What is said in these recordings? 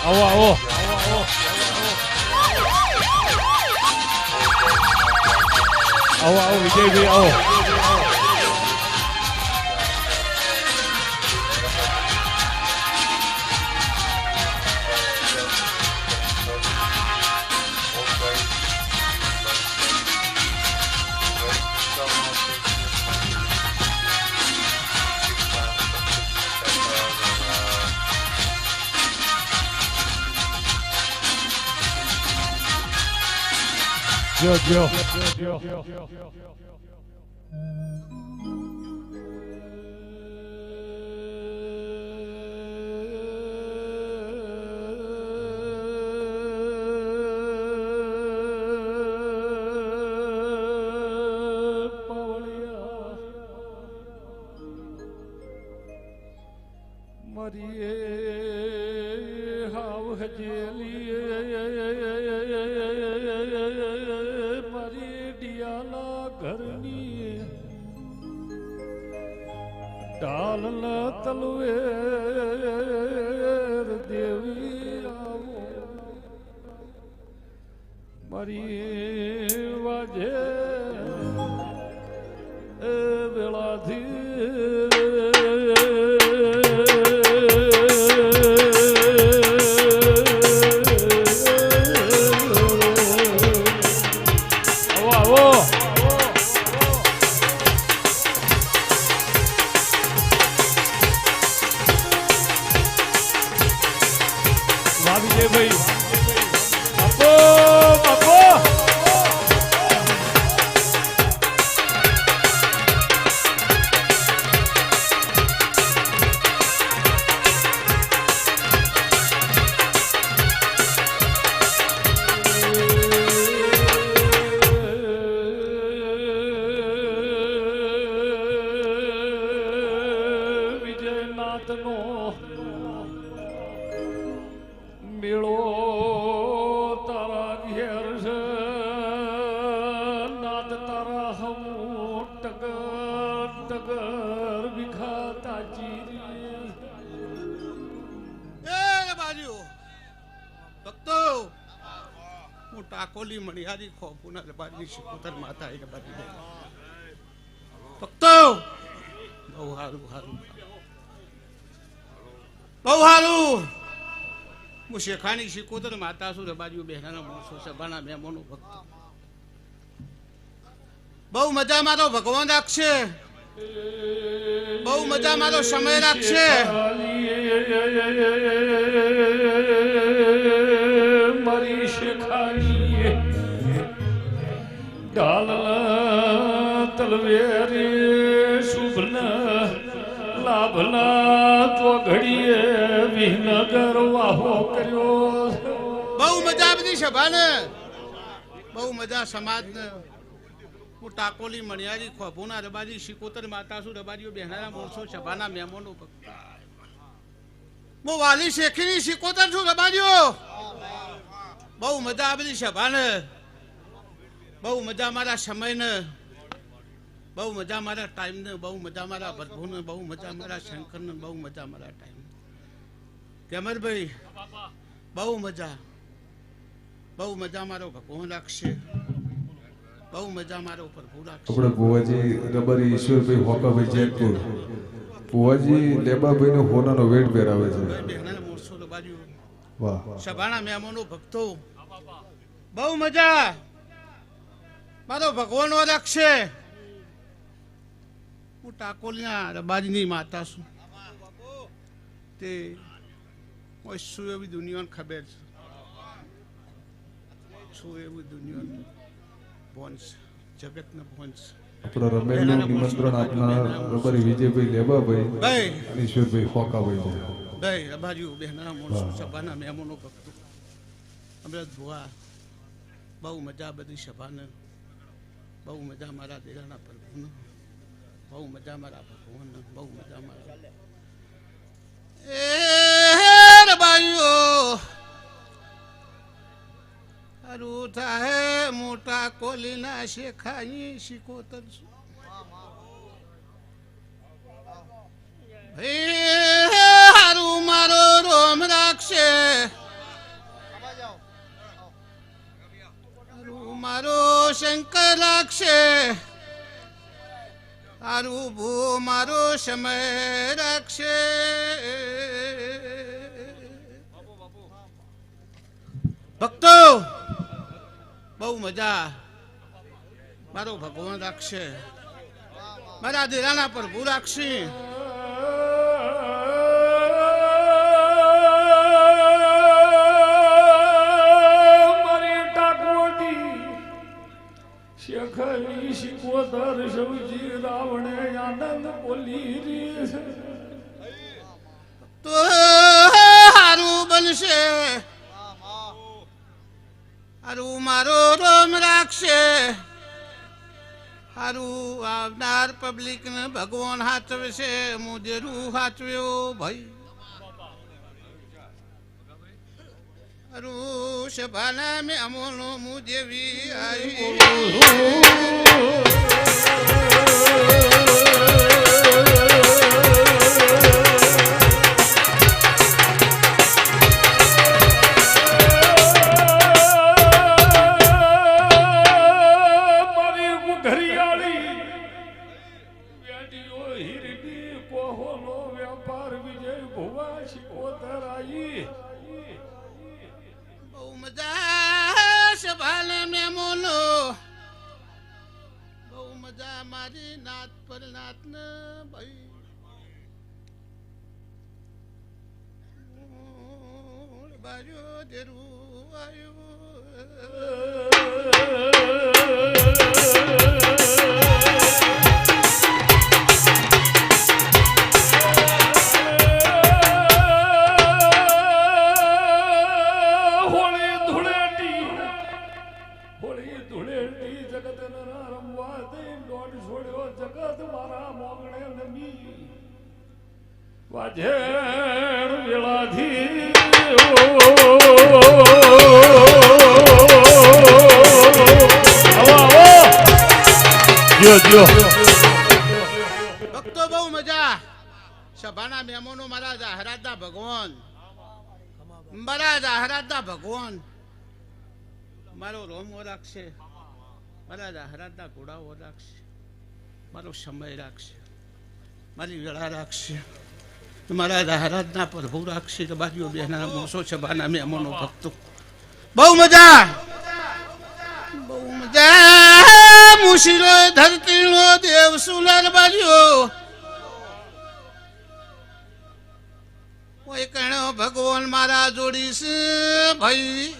આવો આવો આવો આવો વિજયભાઈ આવો જો જો મરીએ હાવ હજેલી ડાલ તલવેર દેવી આવો. મારી વાજે એ વેળાથી હું ટાકોલી મણિયારી ખોપુના રબારી શિકોતર માતા એ રબારી ભક્તો! બહુ સારું સારું બહુ સારું હું શેખાની શિકોતર માતા છું રબારીઓ બહેનાના માણસો, સભાના મહેમાનો, ભક્તો. બહુ મજા મારો ભગવાન રાખશે. બહુ મજા મારો સમય રાખશે. તલવેરી શુભન, લાભના તો ઘડીએ વિહનગર વાહો કર્યો. બહુ મજા બધી સભાને. બહુ મજા સમાજને. હું ટાકોલી, મણિયારી, ખોભુના રબાજી શિકોતર માતા રબાજીઓ બહેનાના મોરસો સભાના મહેમાનો હું વાલી શેખીની શિકોતર છું રબાજીઓ બહુ મજા આ બધી સભાને. બહુ મજા મારા સમયને. બહુ મજા મારા ટાઈમને બહુ મજા મારા ભરભૂને બહુ મજા મારા શંકરને બહુ મજા મારા ટાઈમ કેમરભાઈ બહુ મજા. બહુ મજા મારો ભગવાન રાખશે. બહુ મજા મારો પ્રભુ રાખશે. આપણે ભુવાજી રબારી ઈશ્વરભાઈ હોકાભાઈ જયપુર. ભુવાજી લેબાભાઈને હોનાનો વેટ પહેરાવે છે. વાહ. સભાના મહેમાનો ભક્તો. બહુ મજા. મારો ભગવાન રાખશે. હું ટાકોલના રબારીની માતા છું. તે શું એવી દુનિયાને ખબર છે. શું એવી દુનિયાનું ભોન છે. જગતના ભોન છે. આપણા રમેશનું નિમંત્રણ આપનાર રબારી વિજયભાઈ લેબાભાઈ ભાઈ. અને ઈશ્વરભાઈ હોકાભાઈ છે. ભાઈ રબારીઓ બહેના માણસો સભાના મહેમાનો ભક્તો. અમે ધોવા બહુ મજા બધી સભાને. બહુ મજા મારા દેરાના પ્રભુને. બહુ મજામાં રાખો ભુવન બહુ મજામાં રાખો એ બાઈઓ રૂઠા હે મોટા કોલીના શેખાઈ શીખો શીખોતર હારું મારો રોમ રાખશે. મારો શંકર રાખશે. તારું ભૂ મારો સમય રાખશે. ભક્તો, બહુ મજા મારો ભગવાન રાખશે. મારા દિરાના પ્રભુ રાખશે. શેખરી શિકોતર સૌજી રાવણે આનંદ બોલી રી તો હારું, બનશે. હારું, મારો રોમ રાખશે. હારું, આવનાર પબ્લિક ને ભગવાન હાચવશે હું જરૂર હાચવ્યો ભાઈ. હારું સભાના મેં અમોનો હું જેવી આવી વેપાર વિજય ભુવા શિકોતર આઈ મજા સભાને મેમોનો બહુ મજા મારી નાત પર નાત ને ભાઈ બાજુ જરૂર આવ્યું. વાજેર વેળાથી આવો આવો જો જો ભક્તો બહુ મજા. સભાના મહેમાનો મારા જાહેરાતના ભગવાન. મારા જાહેરાતના ભગવાન. મારો રોમો રાખશે મારા જાહેરાતના ઘોડાઓ રાખશે મારો સમય રાખશે. મારી વેળા રાખશે. મારા જાહેરાતના પ્રભુ તો બાજુ બેના મોસો સભાના મહેમાનો ભક્તો. બહુ મજા! બહુ મજા! મુશીરો ધરતીનો દેવ સુલર બાજ્યો કોઈ કણો ભગવાન મારા જોડીશ ભાઈ.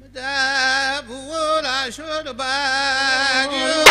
બધા ભૂવો રાશોર બાજ્યો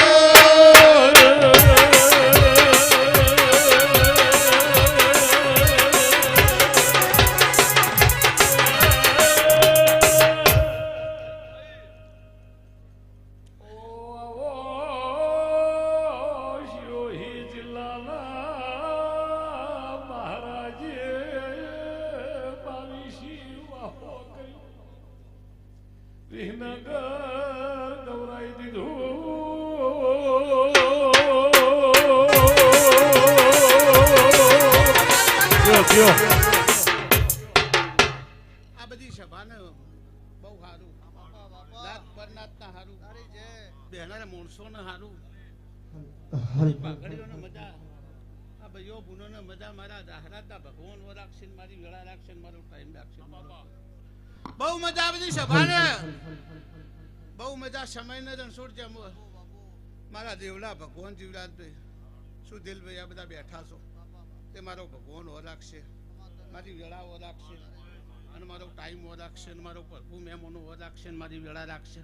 આ બધી સભાને બહુ સારું સારું સારું પાઘડીઓને મજા. આ ભાઈઓ બુનોને મજા. મારા જાહેરાતના ભગવાન ઓ રાખશે મારી વેળા રાખશે મારો ટાઈમ રાખશે બહુ મજા આ બધી સભાને. બહુ મજા. સમય ને રણછોડ જેમ મારા દેવલા ભગવાન જીવરાજભાઈ સુધીલભાઈ આ બધા બેઠા છો. તે મારો ભગવાન ઓળખશે મારી વેળા ઓળખશે અને મારો ટાઈમ ઓળખશે અને મારો પ્રભુ એમ ઓ ઓળખશે અને મારી વેળા રાખશે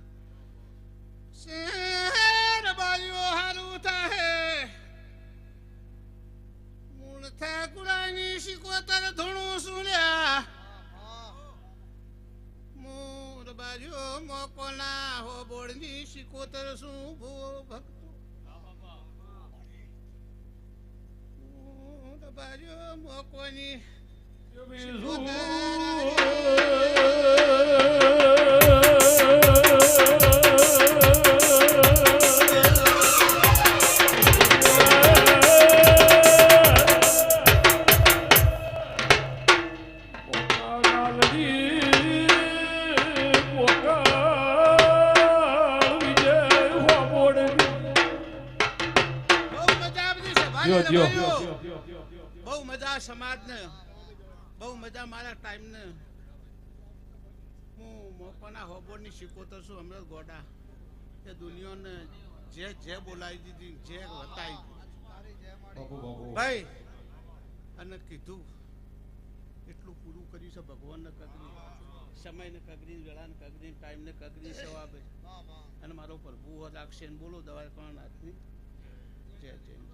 શેર બાયો હારું થાહે. મૂળ ઠાકુરાની શિકોતર ધૂણું સુન્યા મૂળ બાજો મોકોના હો, બોળની શિકોતર શું ભૂ ભક્તો બાજુ મોકોની Dios, Dios. મજા સમાજને, બહુ મજા મારા ટાઈમને. હું મોકોના હોબોરની શીખોતો છું હમણાં ગોડા. એ દુનિયાને જે જે બોલાવી દીધી, જે દીધી. ભાઈ, અને કીધું, એટલું પૂરું કર્યું છે, ભગવાનને કગરી, સમયને કગરી, વેળાને કગરી, ટાઈમને કગરી, સવાબે. અને મારો પ્રભુ રાખશે બોલો દવા કોણ હાથની જય જય.